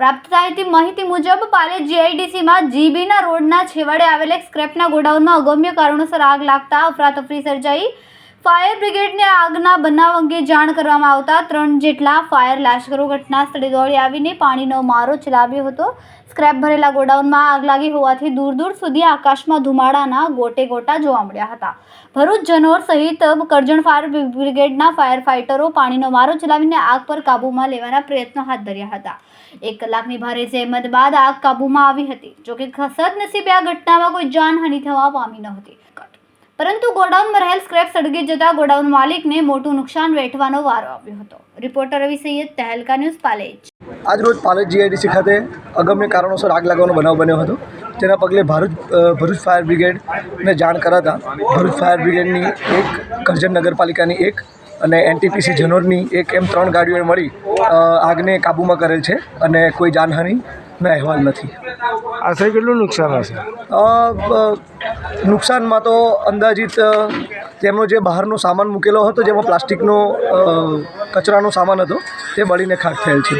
પ્રાપ્ત થતી માહિતી મુજબ પાલે જીઆઈડીસીમાં જીબીના રોડના છેવાડે આવેલ એક સ્ક્રેપના ગોડાઉનમાં અગમ્ય કારણોસર આગ લાગતા અફરાતફરી સર્જાઈ. ફાયર બ્રિગેડને આગના બનાવ અંગે જાણ કરવામાં આવતા ત્રણ જેટલા ફાયર લાશ્કરો ઘટના સ્થળે દોડી આવીને પાણીનો મારો ચલાવ્યો હતો. સ્ક્રેપ ભરેલા ગોડાઉનમાં આગ લાગી હોવાથી દૂર દૂર સુધી આકાશમાં ધુમાડાના ગોટે ગોટા જોવા મળ્યા હતા. ભરૂચ જનોર સહિત કરજણ ફાયર બ્રિગેડના ફાયર ફાઇટરો પાણીનો મારો ચલાવીને આગ પર કાબૂમાં લેવાના પ્રયત્નો હાથ ધર્યા હતા. એક કલાકની ભારે જહેમત બાદ આગ કાબૂમાં આવી હતી, જોકે સદનસીબે આ ઘટનામાં કોઈ જાનહાનિ થવા પામી નહોતી પરંતુ ગોડાઉનમાં રહેલ સ્ક્રેપ સળગી જતા ગોડાઉન માલિકને મોટું નુકસાન વેઠવાનો વારો આવ્યો હતો. Reporter Ravi Saiyad Tehelka news Palej. આજરોજ પાલેજ જીઆઈડીસી ખાતે અગમ્ય કારણોસર આગ લાગવાનો બનાવ બન્યો હતો. તેના પગલે ભરૂચ ભરૂચ ફાયર બ્રિગેડને જાણ કરાતા ભરૂચ ફાયર બ્રિગેડની એક કરજણ નગરપાલિકાની એક અને એનટીપીસી જનોરની એક એમ ત્રણ ગાડીઓએ મળી આગને કાબૂમાં કરેલ છે અને કોઈ જાનહાનિના અહેવાલ નથી. આશરે કેટલું નુકસાન હશે? નુકસાનમાં તો અંદાજિત તેમનો જે બહારનો સામાન મૂકેલો હતો, જેમાં પ્લાસ્ટિકનો કચરાનો સામાન હતો, તે બળીને ખાક થયેલ છે.